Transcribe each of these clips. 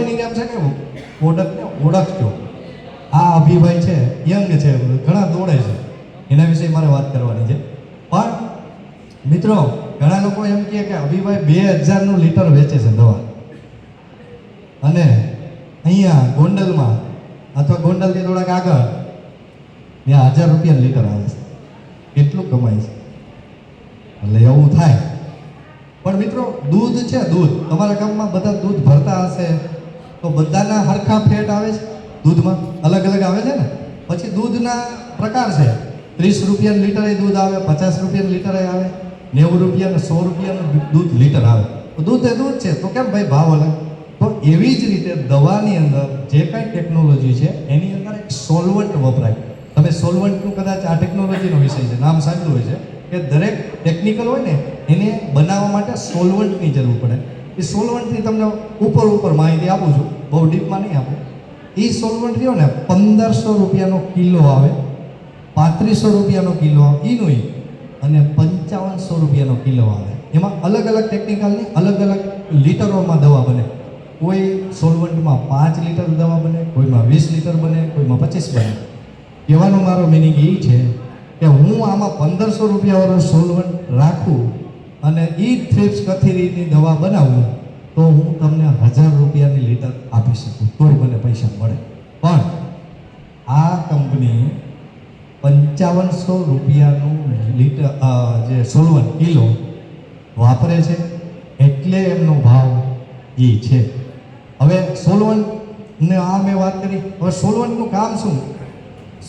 Meaning એમ છે કે પ્રોડક્ટને ઓળખજો. આ અભિભાઈ છે, યંગ છે, ઘણા દોડે છે. એના વિશે મારે વાત કરવાની છે. પણ મિત્રો, ઘણા લોકો એમ કહે કે અભિભાઈ બે હજારનું લીટર વેચે છે દવા. અને અહીંયા ગોંડલમાં અથવા ગોંડલથી થોડાક આગળ ત્યાં હજાર રૂપિયા લીટર આવે છે. કેટલું કમાય છે? એટલે એવું થાય. પણ મિત્રો, દૂધ છે દૂધ. તમારા ગામમાં બધા દૂધ ભરતા હશે? તો બધાના હરખા ફેટ આવે છે? દૂધમાં અલગ અલગ આવે છે ને? પછી દૂધના પ્રકાર છે. ત્રીસ રૂપિયાનું લીટરે દૂધ આવે, પચાસ રૂપિયાનું લીટરે આવે, નેવું રૂપિયા સો રૂપિયાનું દૂધ લીટર આવે. તો દૂધ એ દૂધ છે. તો કેમ ભાઈ ભાવ અલગ? તો એવી જ રીતે દવાની અંદર જે કાંઈ ટેકનોલોજી છે, એની અંદર એક સોલ્વન્ટ વપરાય. તમે સોલ્વન્ટનું કદાચ આ ટેકનોલોજીનો વિષય છે, નામ સાંભળ્યું હોય છે, કે દરેક ટેકનિકલ હોય ને, એને બનાવવા માટે સોલ્વન્ટની જરૂર પડે. એ સોલ્વન્ટની તમને ઉપર ઉપર માહિતી આપું છું. બહુ ડીપમાં નહીં આપું. એ સોલ્વન્ટ રહ્યો ને પંદરસો રૂપિયાનો કિલો આવે, પાંત્રીસો રૂપિયાનો કિલો આવે એનું અને પંચાવનસો રૂપિયાનો કિલો આવે. એમાં અલગ અલગ ટેકનિકલની અલગ અલગ લીટરોમાં દવા બને. કોઈ સોલવન્ટમાં પાંચ લીટર દવા બને, કોઈમાં વીસ લીટર બને, કોઈમાં પચીસ બને. કહેવાનો મારો મિનિંગ એ છે કે હું આમાં પંદરસો રૂપિયાવાળો સોલવન્ટ રાખું અને એ થ્રિપ્સ કથીરીની દવા બનાવું, તો હું તમને હજાર રૂપિયાની લીટર આપી શકું. તોય મને પૈસા મળે. પણ આ કંપની પંચાવનસો રૂપિયાનું લીટર જે સોલવન કિલો વાપરે છે, એટલે એમનો ભાવ એ છે. હવે સોલવન્ટને આ મેં વાત કરી. હવે સોલવન્ટનું કામ શું?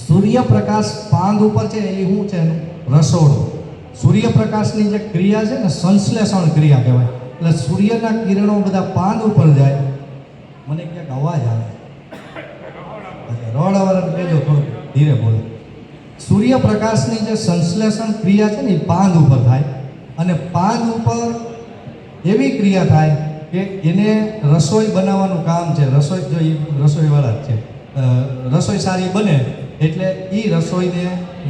સૂર્યપ્રકાશ પાંદ ઉપર છે એ શું છે એનું? રસોડું. સૂર્યપ્રકાશની જે ક્રિયા છે ને સંશ્લેષણ ક્રિયા કહેવાય. એટલે સૂર્યના કિરણો બધા પાંદ ઉપર જાય, મને ક્યાંક અવાજ આવે. રોડ અવાજ કહેજો થોડું ધીરે બોલો. સૂર્યપ્રકાશની જે સંશ્લેષણ ક્રિયા છે ને એ પાંદ ઉપર થાય. અને પાંદ ઉપર એવી ક્રિયા થાય કે એને રસોઈ બનાવવાનું કામ છે. રસોઈ જો એ રસોઈવાળા જ છે. રસોઈ સારી બને એટલે એ રસોઈને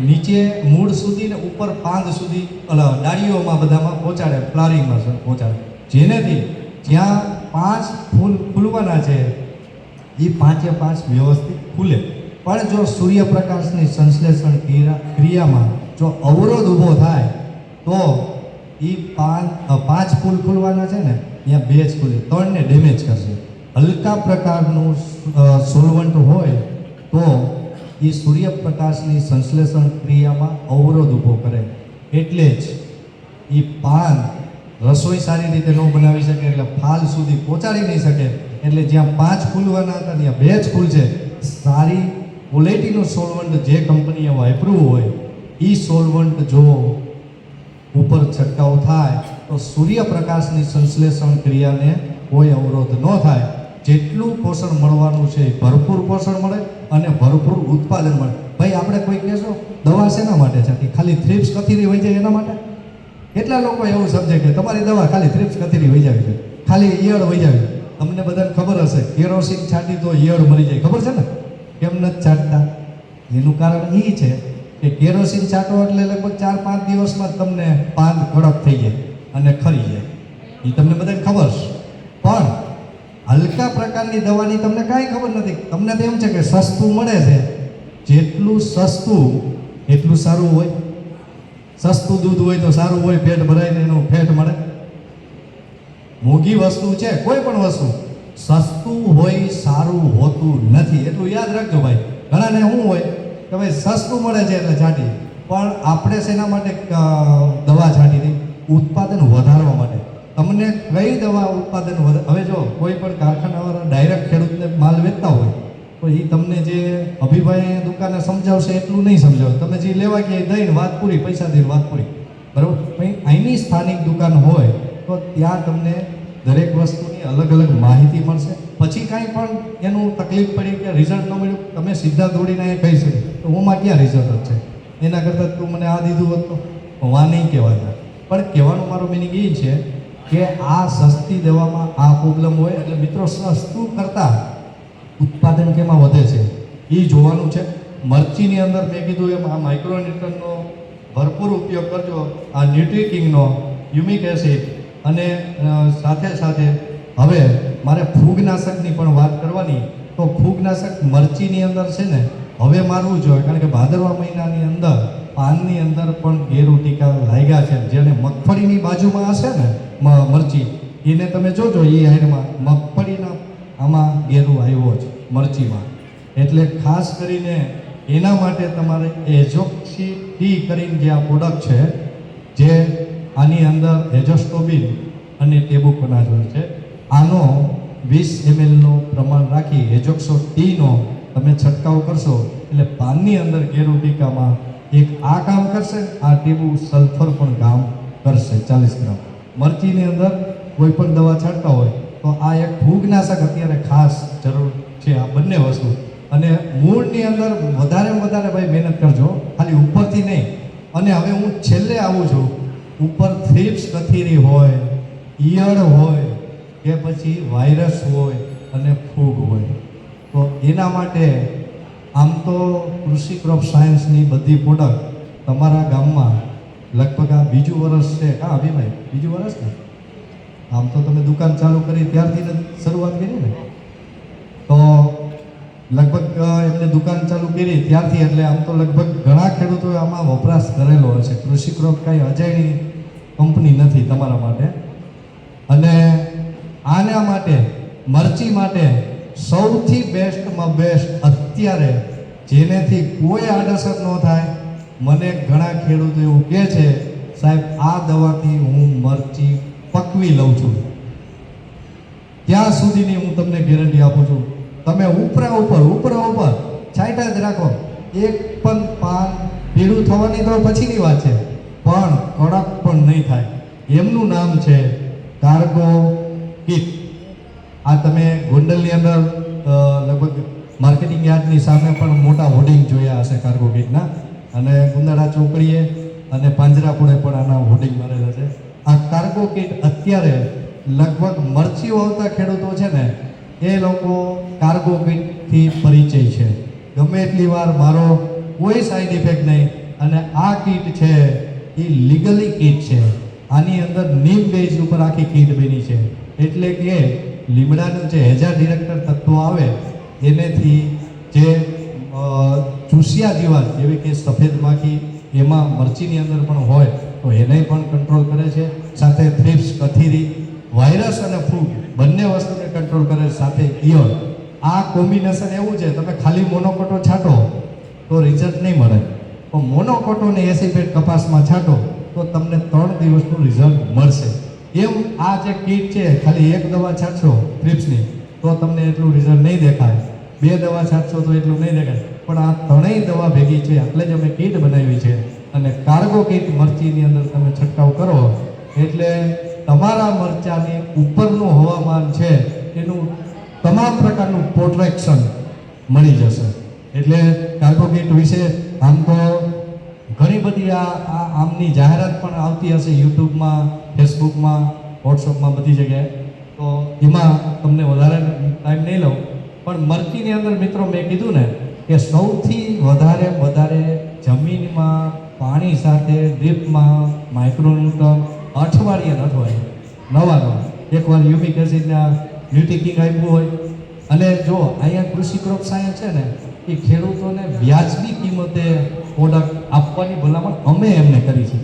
નીચે મૂળ સુધી ને ઉપર પાંદ સુધી ડાળીઓમાં બધામાં પહોંચાડે, ફ્લારિંગમાં પહોંચાડે. જેનેથી જ્યાં પાંચ ફૂલ ફૂલવાના છે એ પાંચે પાંચ વ્યવસ્થિત ખુલે. પણ જો સૂર્યપ્રકાશની સંશ્લેષણ ક્રિયા, ક્રિયામાં જો અવરોધ ઊભો થાય, તો એ પાંચ પાંચ ફૂલ ખુલવાના છે ને, ત્યાં બે જ ખુલે. ત્રણને ડેમેજ કરશે. હલકા પ્રકારનું સોલવન્ટ હોય, તો એ સૂર્યપ્રકાશની સંશ્લેષણ ક્રિયામાં અવરોધ ઊભો કરે. એટલે જ એ પાન રસોઈ સારી રીતે ન બનાવી શકે, એટલે ફાલ સુધી પહોંચાડી નહીં શકે. એટલે જ્યાં પાંચ ફૂલવાના હતા, ત્યાં બે જ ફૂલ છે સારી ક્વોલિટીનું સોલવન્ટ જે કંપનીએ વાપરવું હોય, એ સોલવન્ટ જો ઉપર છંટકાવ થાય, તો સૂર્યપ્રકાશની સંશ્લેષણ ક્રિયાને કોઈ અવરોધ ન થાય. જેટલું પોષણ મળવાનું છે ભરપૂર પોષણ મળે અને ભરપૂર ઉત્પાદન મળે. ભાઈ, આપણે કોઈ કહેશો, દવા શેના માટે છે? કે ખાલી થ્રિપ્સ કથીરી હોય જાય એના માટે? કેટલા લોકો એવું સમજે કે તમારી દવા ખાલી થ્રિપ્સ કથીરી વહી જાવી છે? ખાલી ઈયળ વહી જાય તમને બધાને ખબર હશે, કેરોસીન છાંટી તો ઈયળ મરી જાય. ખબર છે ને? કેમ નથી છાંટતા? એનું કારણ એ છે કે કેરોસીન છાંટો એટલે લગભગ ચાર, પાંચ દિવસમાં તમને પાન કડક થઈ જાય અને ખરી જાય. એ તમને બધાને ખબર છે. પણ હલકા પ્રકારની દવાની તમને કાંઈ ખબર નથી. તમને તો એમ છે કે સસ્તું મળે છે. જેટલું સસ્તું, એટલું સારું હોય. સસ્તું દૂધ હોય તો સારું હોય, પેટ ભરાઈને એનું ફેટ મળે. મોંઘી વસ્તુ છે, કોઈ પણ વસ્તુ. સસ્તું હોય, સારું હોતું નથી. એટલું યાદ રાખજો ભાઈ. ઘણાને શું હોય કે ભાઈ સસ્તું મળે છે એટલે છાંટી. પણ આપણે શેના માટે દવા છાંટી દઈ ઉત્પાદન વધારવા માટે. તમને કઈ દવા ઉત્પાદન હવે જો કોઈ પણ કારખાનાવાળા ડાયરેક્ટ ખેડૂતને માલ વેચતા હોય, તો એ તમને જે અભિભાઈ દુકાને સમજાવશે એટલું નહીં સમજાવે. તમે જે લેવા ગયા દઈને વાત પૂરી, પૈસા દઈને વાત પૂરી. બરાબર? પણ અહીંની સ્થાનિક દુકાન હોય, તો ત્યાં તમને દરેક વસ્તુની અલગ અલગ માહિતી મળશે. પછી કાંઈ પણ એનું તકલીફ પડી કે રિઝલ્ટ ન મળ્યું, તમે સીધા દોડીને એ કહી શકો. તો ઓમાં ક્યાં રિઝલ્ટ છે? એના કરતાં તું મને આ દીધું હતું વા નહીં કહેવાય પણ કહેવાનો મારો મિનિંગ એ છે કે આ સસ્તી દવામાં આ પ્રોબ્લેમ હોય એટલે મિત્રો સસ્તું કરતાં ઉત્પાદન કેમાં વધે છે? એ જોવાનું છે. મરચીની અંદર મેં કીધું એમ આ માઇક્રોન્યુટ્રનનો ભરપૂર ઉપયોગ કરજો. આ ન્યુટ્રીકિંગનો યુમિક એસિડ અને સાથે સાથે હવે મારે ફૂગનાશકની પણ વાત કરવાની. તો ફૂગનાશક મરચીની અંદર છે ને, હવે મારવું જોઈએ. કારણ કે ભાદરવા મહિનાની અંદર પાનની અંદર પણ ગેરુટીકા લાગ્યા છે. જેને મગફળીની બાજુમાં હશે ને મરચી. એને તમે જોજો એ હાઈડમાં મગફળીના આમાં ગેરુ આવ્યો છે મરચીમાં. એટલે ખાસ કરીને એના માટે તમારે એજોક્સી ટી કરીને જે આ પ્રોડક્ટ છે, જે આની અંદર એજોસ્ટોબિન અને ટેબુકોનાઝ હોય છે, આનો વીસ એમએલનું પ્રમાણ રાખી એજોક્સો ટીનો તમે છંટકાવ કરશો, એટલે પાનની અંદર ગેરુ ટીકામાં એક આ કામ કરશે, આ ટેબુ સલ્ફર પણ કામ કરશે. ચાલીસ ગ્રામ. મરચીની અંદર કોઈ પણ દવા છાંટતા હોય, તો આ એક ફૂગનાશક અત્યારે ખાસ જરૂર છે આ બંને વસ્તુ. અને મૂળની અંદર વધારે વધારે ભાઈ મહેનત કરજો, ખાલી ઉપરથી નહીં. અને હવે હું છેલ્લે આવું છું, ઉપર થ્રીપ્સ કથીરી હોય, ઈયળ હોય, કે પછી વાયરસ હોય અને ફૂગ હોય. તો એના માટે આમ તો કૃષિ ક્રોપ સાયન્સની બધી પ્રોડક્ટ તમારા ગામમાં લગભગ આ બીજું વર્ષ છે. હા અભિભાઈ બીજું વર્ષ ને? આમ તો તમે દુકાન ચાલુ કરી ત્યારથી શરૂઆત કરી ને? તો લગભગ એમને દુકાન ચાલુ કરી ત્યારથી એટલે આમ તો લગભગ ઘણા ખેડૂતોએ આમાં વપરાશ કરેલો હશે કૃષિ ક્રોપ કાંઈ અજાણી કંપની નથી તમારા માટે. અને આના માટે, મરચી માટે સૌથી બેસ્ટમાં બેસ્ટ અત્યારે જેનેથી કોઈ આડઅસર ન થાય મને ઘણા ખેડૂતો એવું કહે છે, સાહેબ, આ દવાથી હું મરચી પકવી લઉં છું. ત્યાં સુધીની હું તમને ગેરંટી આપું છું. તમે ઉપરા ઉપર ઉપરા ઉપર છાંટા જ રાખો. એક પણ પાન પીળું થવાની તો પછીની વાત છે, પણ કડક પણ નહીં થાય. એમનું નામ છે કાર્ગો કિટ. આ તમે ગોંડલની અંદર લગભગ માર્કેટિંગ યાર્ડની સામે પણ મોટા હોર્ડિંગ જોયા હશે કાર્ગો કિટના. અને ગુંદાળા ચોકડીએ અને પાંજરાપોળે પણ આના હોર્ડિંગ મારેલા છે. આ કાર્ગો કીટ અત્યારે લગભગ મરચી વાવતા ખેડૂતો છે ને, એ લોકો કાર્ગો કીટથી પરિચય છે. ગમે એટલી વાર મારો કોઈ સાઈડ ઇફેક્ટ નહીં, અને આ કીટ છે, એ લીગલી કીટ છે. આની અંદર નીમ બેઝ ઉપર આખી કીટ બની છે. એટલે કે લીમડાનું જે હેજા ડિરેક્ટર તત્વો આવે, એનેથી જે ચૂસિયા જીવાત જેવી કે સફેદ માખી એમાં મરચીની અંદર પણ હોય, તો એને પણ કંટ્રોલ કરે છે. સાથે થ્રિપ્સ કથીરી વાયરસ અને ફૂગ બંને વસ્તુને કંટ્રોલ કરે છે સાથે ઇયળ આ કોમ્બિનેશન એવું છે, તમે ખાલી મોનોકોટો છાંટો તો રિઝલ્ટ નહીં મળે. પણ મોનોકોટોને એસિપેટ કપાસમાં છાંટો તો તમને ત્રણ દિવસનું રિઝલ્ટ મળશે. એવું આ જે કીટ છે, ખાલી એક દવા છાંટશો થ્રિપ્સની તો તમને એટલું રિઝલ્ટ નહીં દેખાય. બે દવા છાંટશો તો એટલું નહીં દેખાય. પણ આ ત્રણેય દવા ભેગી છે, એટલે જ અમે કીટ બનાવી છે. અને કાર્ગો કીટ મરચીની અંદર તમે છંટકાવ કરો, એટલે તમારા મરચાની ઉપરનું હવામાન છે, એનું તમામ પ્રકારનું પ્રોટેક્શન મળી જશે. એટલે કાર્બોકેટ વિશે આમ તો ઘણી બધી આ આ આમની જાહેરાત પણ આવતી હશે યુટ્યુબમાં ફેસબુકમાં વોટ્સઅપમાં બધી જગ્યાએ. તો એમાં તમને વધારે ટાઈમ નહીં લઉં. પણ મરકીની અંદર મિત્રો મેં કીધું ને કે સૌથી વધારે વધારે જમીનમાં પાણી સાથે ડ્રીપમાં માઇક્રોન્યુટન અઠવાડિયે અઠવાડિયે નવા નવા. એકવાર યુમિક એસિડના ન્યુટિકિંગ આપ્યું હોય. અને જો અહીંયા કૃષિ ક્રોપ સાયન્સ છે ને, એ ખેડૂતોને વ્યાજબી કિંમતે પ્રોડક્ટ આપવાની ભલામણ અમે એમને કરી છે.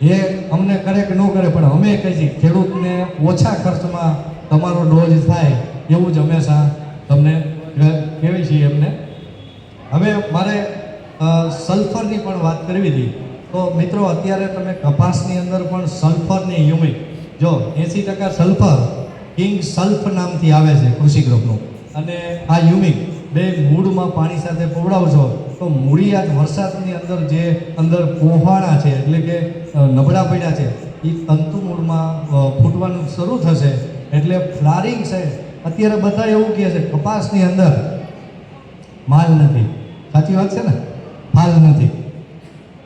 એ અમને કરે કે ન કરે, પણ અમે કહી છીએ ખેડૂતને ઓછા ખર્ચમાં તમારો ડોઝ થાય. એવું જ હંમેશા તમને કહે- કહેવી છીએ એમને. હવે મારે સલ્ફરની પણ વાત કરવી હતી. તો મિત્રો, અત્યારે તમે કપાસની અંદર પણ સલ્ફરની હ્યુમિક જો એંસી ટકા સલ્ફર કિંગ સલ્ફ નામથી આવે છે કૃષિ ગ્રુપનું. અને આ હ્યુમિક બે મૂળમાં પાણી સાથે પવડાવશો તો મૂળી આજ વરસાદની અંદર જે અંદર પોહાણા છે, એટલે કે નબળા પડ્યા છે એ તંતુ મૂળમાં ફૂટવાનું શરૂ થશે. એટલે ફ્લારિંગ છે અત્યારે બધા એવું કહે છે, કપાસની અંદર માલ નથી. સાચી વાત છે ને? ફાલ નથી.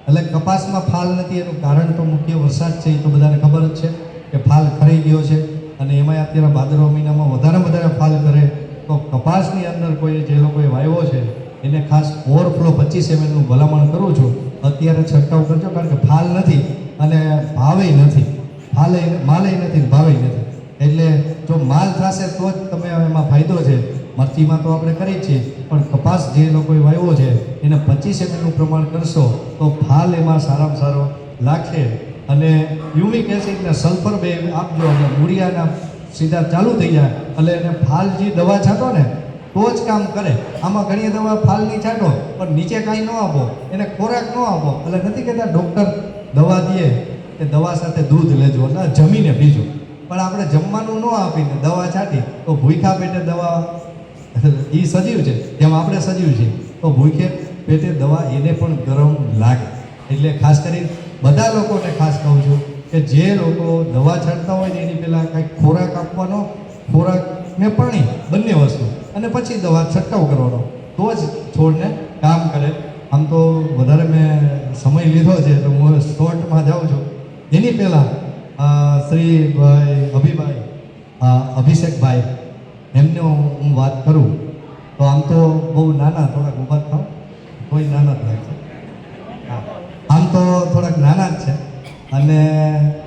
એટલે કપાસમાં ફાલ નથી, એનું કારણ તો મુખ્ય વરસાદ છે, એ તો બધાને ખબર જ છે કે ફાલ ખરી ગયો છે અને એમાંય અત્યારે ભાદરવા મહિનામાં વધારે વધારે ફાલ કરે. તો કપાસની અંદર કોઈ જે લોકોએ વાવ્યો છે, એને ખાસ ઓવરફ્લો પચીસ એમએલનું ભલામણ કરું છું. અત્યારે છંટકાવ કરજો, કારણ કે ફાલ નથી અને ભાવે નથી. ફાલે, માલે નથી ભાવે નથી. એટલે જો માલ થશે તો જ તમે એમાં ફાયદો છે. મરચીમાં તો આપણે કરી છીએ, પણ કપાસ જે લોકોએ વાવ્યો છે, એને પચીસ એમએલનું પ્રમાણ કરશો તો ફાલ એમાં સારામાં સારો લાગશે. અને યુમિક એસિડ ને સલ્ફર બે આપજો, અને મૂળિયાના સીધા ચાલુ થઈ જાય, એટલે એને ફાલ જે દવા છાંટો ને, તો જ કામ કરે. આમાં ઘણી દવા ફાલની છાંટો, પણ નીચે કાંઈ ન આપો, એને ખોરાક ન આપો. એટલે નથી કહેતા, ડૉક્ટર દવા દે કે દવા સાથે દૂધ લેજો ના જમીને પીજો. પણ આપણે જમવાનું ન આપીને દવા છાંટી, તો ભૂખ્યા પેટે દવા એ સજીવ છે, જેમ આપણે સજીવ છીએ, તો ભૂખે પેટે દવા એને પણ ગરમ લાગે. એટલે ખાસ કરી બધા લોકોને ખાસ કહું છું કે જે લોકો દવા છાંટતા હોય ને એની પહેલાં કંઈક ખોરાક આપવાનો ખોરાક ને પાણી બંને વસ્તુ, અને પછી દવા છંટકાવ કરવાનો. તો જ છોડને કામ કરે. આમ તો વધારે મેં સમય લીધો છે, તો હું શોર્ટમાં જાઉં છું. એની પહેલાં અ, શ્રી ભાઈ અભિભાઈ અભિષેકભાઈ એમનો હું વાત કરું તો આમ તો બહુ નાના થોડાક ઊભા થાવ. કોઈ નાના જ લાગશે હા. આમ તો થોડાક નાના જ છે. અને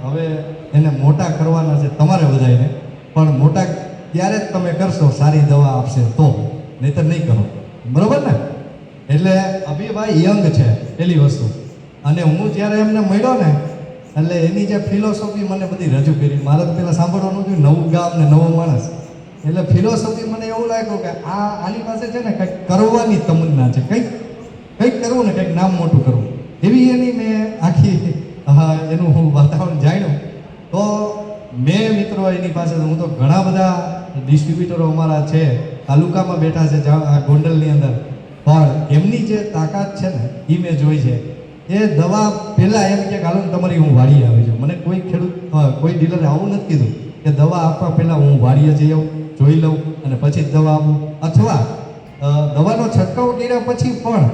હવે એને મોટા કરવાના છે તમારે બધાને પણ મોટા ત્યારે જ તમે કરશો સારી દવા આપશે તો. નહીતર નહીં કરો. બરાબર ને? એટલે અભિભાઈ યંગ છે પેલી વસ્તુ. અને હું જ્યારે એમને મળ્યો ને એટલે એની જે ફિલોસોફી મને બધી રજૂ કરી. મારે તો પેલા સાંભળવાનું હતું નવું ગામ ને નવો માણસ. એટલે ફિલોસોફી મને એવું લાગ્યું કે આ આની પાસે છે ને કંઈક કરવાની તમન્ના છે. કંઈક કંઈક કરવું ને કંઈક નામ મોટું કરવું. એવી એની મેં આખી એનું હું વાતાવરણ જાણ્યું. તો મેં મિત્રો એની પાસે, હું તો ઘણા બધા ડિસ્ટ્રીબ્યુટરો અમારા છે, તાલુકામાં બેઠા છે ગોંડલની અંદર. પણ એમની જે તાકાત છે ને એ મેં જોઈ છે. એ દવા પહેલાં એમ કે હાલો તમારી હું વાડી આવી છું. મને કોઈ ખેડૂત કોઈ ડીલરે આવું નથી કીધું કે દવા આપવા પહેલાં હું વાડીએ જઈ આવું, જોઈ લઉં અને પછી દવા આપું. અથવા દવાનો છંટકાવ કર્યા પછી પણ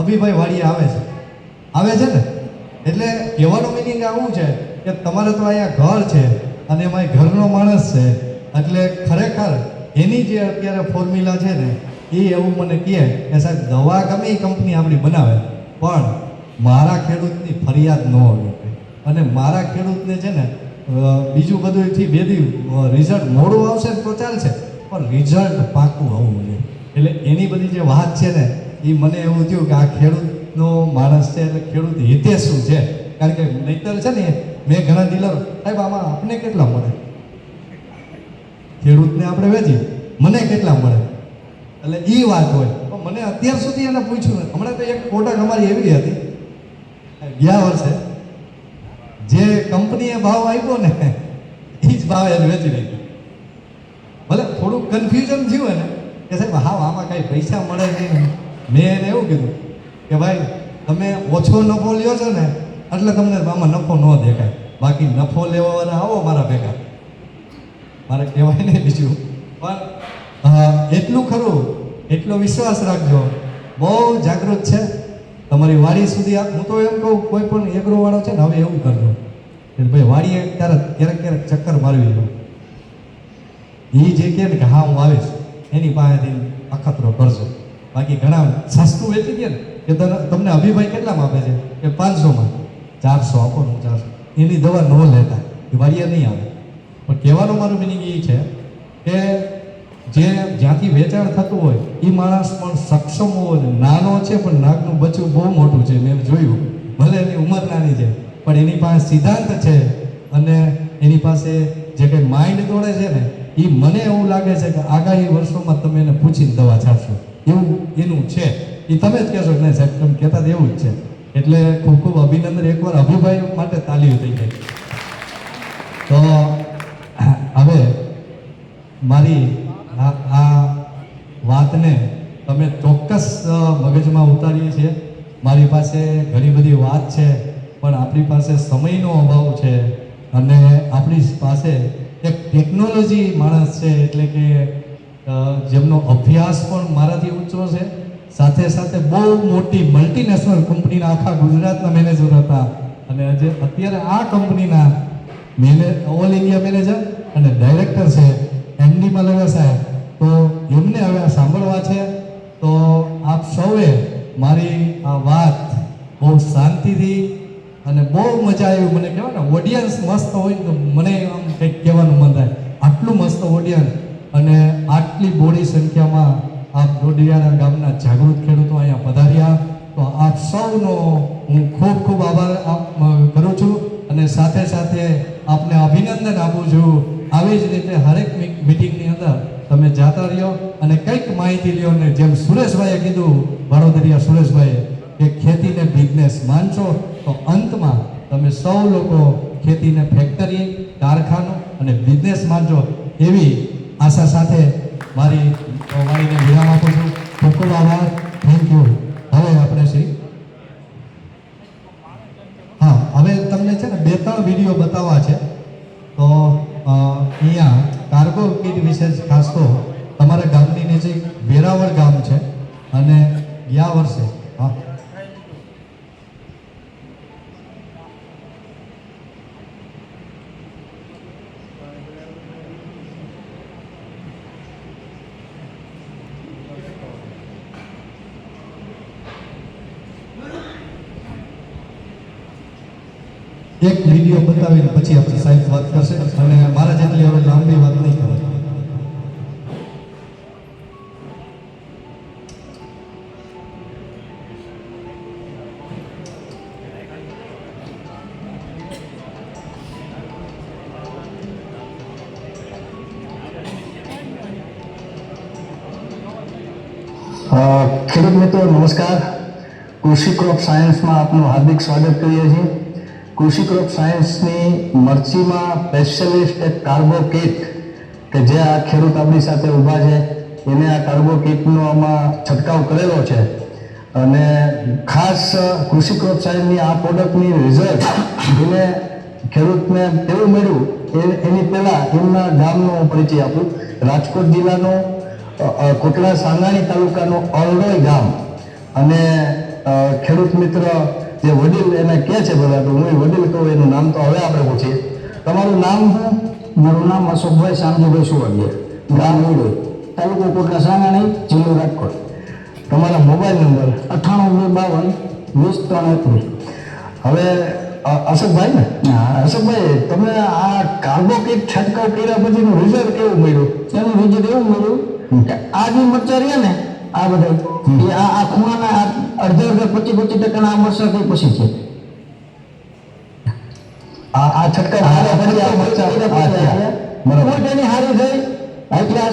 અભિભાઈ વાડીએ આવે છે. આવે છે ને? એટલે કહેવાનો મિનિંગ આવું છે કે તમારે તો અહીંયા ઘર છે અને એમાં ઘરનો માણસ છે. એટલે ખરેખર એની જે અત્યારે ફોર્મ્યુલા છે ને, એ એવું મને કહે કે સાહેબ, દવા ગમે એ કંપની આપણી બનાવે. પણ મારા ખેડૂતની ફરિયાદ ન હોવી. અને મારા ખેડૂતને છે ને બીજું બીજું બધુંથી બેદી રિઝલ્ટ મોડું આવશે ને તો ચાલશે, પણ રિઝલ્ટ પાકું આવવું જોઈએ. એટલે એની બધી જે વાત છે ને એ મને એવું થયું કે આ ખેડૂતનો માણસ છે, એટલે ખેડૂત હિતે શું છે. કારણ કે નહીતર છે ને, મેં ઘણા ડીલર સાહેબ, આમાં આપને કેટલા મળે? ખેડૂતને આપણે વેચીએ. મને કેટલા મળે? એટલે એ વાત હોય. તો મને અત્યાર સુધી એને પૂછ્યું. હમણાં તો એક કોટક અમારી એવી હતી. ગયા વર્ષે જે કંપનીએ ભાવ આપ્યો ને એ જ ભાવે એને વેચી નાખ્યું. ભલે થોડુંક કન્ફ્યુઝન થયું ને કે સાહેબ હા આમાં કાંઈ પૈસા મળે નહીં? મેં એને એવું કીધું કે ભાઈ, તમે ઓછો નફો લ્યો છો ને, એટલે તમને આમાં નફો ન દેખાય. બાકી નફો લેવાવાળા આવો મારા ભેગા. મારે કહેવાય નહીં બીજું. પણ એટલું ખરું. એટલો વિશ્વાસ રાખજો. બહુ જાગૃત છે. તમારી વાડી સુધી હું તો એમ કહું, કોઈ પણ એગ્રોવાળો છે ને, હવે એવું કરજો. કે ભાઈ, વાડીએ ક્યારેક ક્યારેક ક્યારેક ચક્કર મારવી લો એ જે કહે કે, હા, હું આવીશ. એની પાસેથી અખતરો કરજો. બાકી ઘણા સસ્તું વેચી દે ને, કે તમને અભિભાઈ કેટલામાં આપે છે? કે પાંચસોમાં? ચારસો આપો ને ચારસો. એની દવા ન લેતા. એ વાડીએ નહીં આવે. પણ કહેવાનો મારું મિનિંગ એ છે કે જે જ્યાંથી વેચાણ થતું હોય એ માણસ પણ સક્ષમ હોવો નાનો છે, પણ નાગનું બચ્ચું બહુ મોટું છે, મેં જોયું. ભલે એની ઉંમર નાની છે, પણ એની પાસે સિદ્ધાંત છે અને એની પાસે જે કંઈ માઇન્ડ દોડે છે ને એ મને એવું લાગે છે કે આગાહી વર્ષોમાં તમે એને પૂછીને દવા છાપશો એવું એનું છે. એ તમે જ કહેશો નહીં સાહેબ, તમે કહેતા એવું જ છે. એટલે ખૂબ ખૂબ અભિનંદન. એકવાર અભિભાઈ માટે તાલીઓ થઈ ગઈ તો, હવે મારી આ વાતને તમે ચોક્કસ મગજમાં ઉતારીએ છીએ. મારી પાસે ઘણી બધી વાત છે, પણ આપણી પાસે સમયનો અભાવ છે અને આપણી પાસે એક ટેકનોલોજી માણસ છે એટલે કે જેમનો અભ્યાસ પણ મારાથી ઊંચો છે. સાથે સાથે બહુ મોટી મલ્ટીનેશનલ કંપનીના આખા ગુજરાતના મેનેજર હતા. અને આજે અત્યારે આ કંપનીના મેને ઓલ ઇન્ડિયા મેનેજર અને ડાયરેક્ટર છે એમડી મલવા સાહેબ. તો એમને હવે સાંભળવા છે. તો આપ સૌએ મારી આ વાત બહુ શાંતિથી અને બહુ મજા આવી. મને કહેવાય ને ઓડિયન્સ મસ્ત હોય તો મને આમ કંઈક કહેવાનું મન થાય. આટલું મસ્ત ઓડિયન્સ અને આટલી બોડી સંખ્યામાં આપ ડોડિયાના ગામના જાગૃત ખેડૂતો અહીંયા પધાર્યા. તો આપ સૌનો હું ખૂબ ખૂબ આભાર કરું છું અને સાથે સાથે આપને અભિનંદન આપું છું. આવી જ રીતે હરેક મિટિંગની અંદર તમે જાતા રહ્યો અને કંઈક માહિતી લ્યો ને જેમ સુરેશભાઈએ કીધું, વડોદરિયા સુરેશભાઈએ, કે ખેતીને બિઝનેસ માનશો, તો અંતમાં તમે સૌ લોકો ખેતીને ફેક્ટરી, કારખાનું અને બિઝનેસ માનજો. એવી આશા સાથે મારી વાણીને વિરામ આપું છું. ખૂબ ખૂબ આભાર. થેન્ક યુ હવે આપણે શ્રી હા, હવે તમને છે ને બે ત્રણ વીડિયો બતાવવા છે. તો અહીંયા કાર્ગો કીટ વિશે ખાસ તો તમારા ગામની નજીક વેરાવળ ગામ છે અને ગયા વર્ષે, હા. એક વીડિયો બતાવીને પછી આપણે સાહેબ વાત કરશે અને મારા ખેડૂત મિત્રો, નમસ્કાર. કૃષિ ક્રોપ સાયન્સમાં આપનું હાર્દિક સ્વાગત કરીએ છીએ. કૃષિ ક્રોપ સાયન્સની મરચીમાં સ્પેશિયલિસ્ટ એક કાર્બો કેક કે જે આ ખેડૂત આપણી સાથે ઊભા છે, એને આ કાર્બો કેકનો આમાં છંટકાવ કરેલો છે. અને ખાસ કૃષિ ક્રોપ સાયન્સની આ પ્રોડક્ટની રિઝલ્ટ જેને ખેડૂતને કેવું મળ્યું, એ એની પહેલાં એમના ગામનો પરિચય આપું. રાજકોટ જિલ્લાનો કોટડા સાંગાણી તાલુકાનું અરડોઈ ગામ. અને ખેડૂત મિત્ર જે વડીલ એને કહે છે બધા તો હું વડીલ કહું એનું નામ તો હવે આપણે પૂછીએ. તમારું નામ શું? મારું નામ અશોકભાઈ શામજીભાઈ સુવાડિયા. ગામ ઉડોઈ તાલુકો કોટડા સાંગાણી જિલ્લો રાજકોટ. તમારા મોબાઈલ નંબર? અઠ્ઠાણું બે બાવન વીસ ત્રણ એકવીસ હવે અશોકભાઈ ને? હા. અશોકભાઈ તમે આ કાર્બો કાર્બોકેટ છંટકાવ કર્યા પછીનું રિઝલ્ટ કેવું મળ્યું? એનું રિઝલ્ટ એવું મળ્યું આ જે મરચા રહ્યા ને આ બધા એ આ આ ખૂણાના અડધા અડધા પચીસ પચીસ ટકાના આ મરચા થઈ પછી છે? આ આ છંટકાવ હારે આ મરચાં બરાબર. તેની હારી થઈ. હાઈ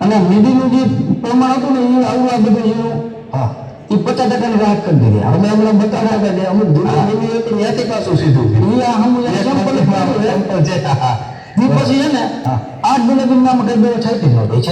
અને મીડીનું જે પ્રમાણ હતું ને એ આવું આ બધું એનું હા. એ પચાસ ટકાની રાહત કરી દીધી. અમે અમને બતાવ્યા કે અમુક દુનિયા લીધી હતી ત્યાંથી પાછું સીધું એ આ હમ સેમ્પલ છે. પછી છે ને. આઠ ગુલાબી નામ કઈ બે છાતી નહોતી